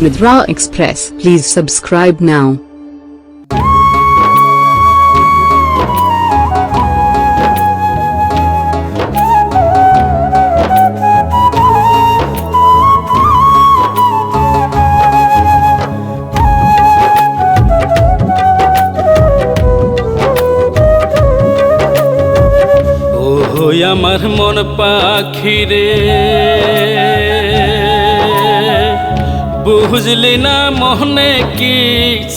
with Raw Express. Please subscribe now. ও আমার মন পাখিরে বুঝলি না মোহনে কি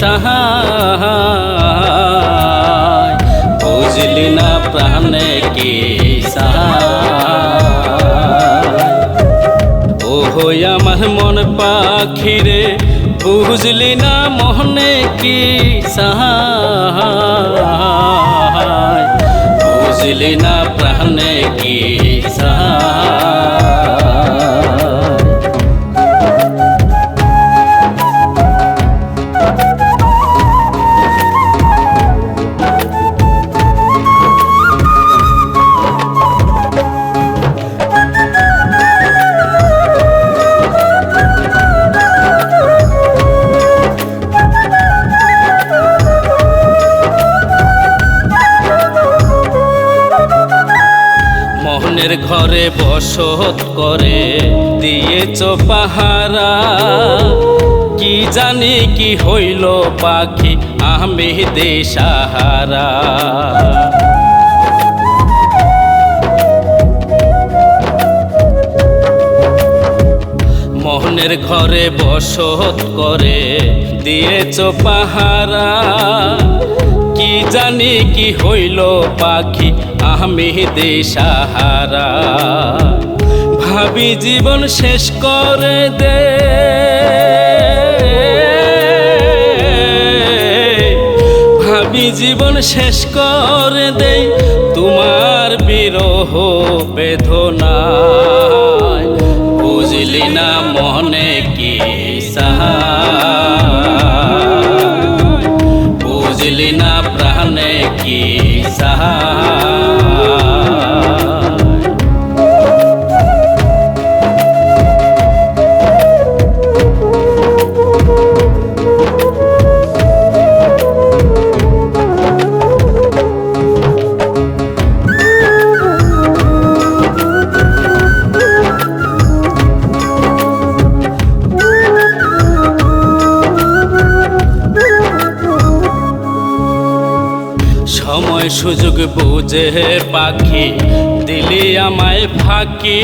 সাহায়? বুঝলি না প্রাণে কি সাহায়? আমার মন পাখিরে, বুঝলি না মোহনে কি সাহায়? বুঝলি না প্রাণে কি সাহায়? মোহনের ঘরে বসত করে, দিয়েছ পাহারা। কি জানি কি হইল পাখি, আমি দেশাহারা। মোহনের ঘরে বসত করে, দিয়েছ পাহারা। কি জানি কি হইল পাখি আমি দেশাহারা। ভাবি জীবন শেষ করে দে। ভাবি জীবন শেষ করে দে। তোমার বিরহ বেদনায় বুঝলি না সুযোগ বুঝে পাখি, দিলি আমায় ফাঁকি।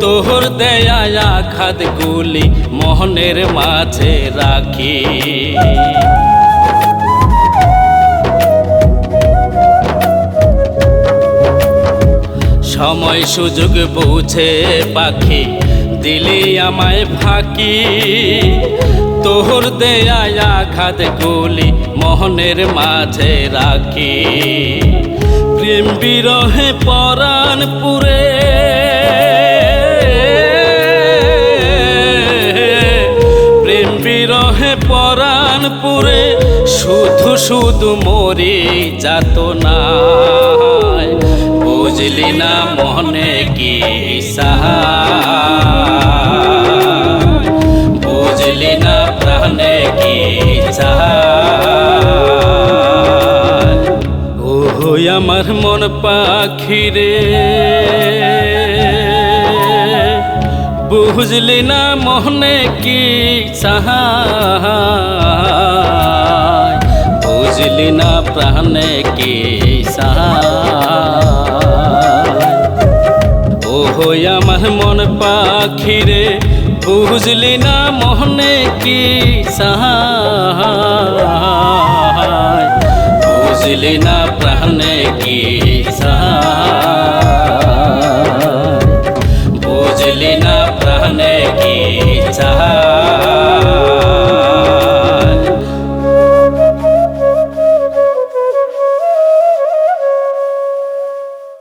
তোহর দেয়া আঘাত গুলি মোহনের মাঝে রাখি। সময় সুযোগ বুঝে পাখি, দিলি আমায় ফাঁকি। তোহর দেয়া আঘাত গুলি মোহনের মাঝে রাখি। প্রেম বিরহে পরাণ পুরে প্রেম বিরহে পরাণ পুরে শুধু শুধু মরি যাত না। বুঝলি না মনে কি সাহায় না প্রাণে কি চায় ও আমার মন পাখিরে, বুঝলি না মনে কি সাহায় বুঝলি না প্রাণে কি সাহায় ও আমার মন পাখিরে বুঝলি না মনে কি সাহায় বুঝলি না প্রাণে কি সাহায়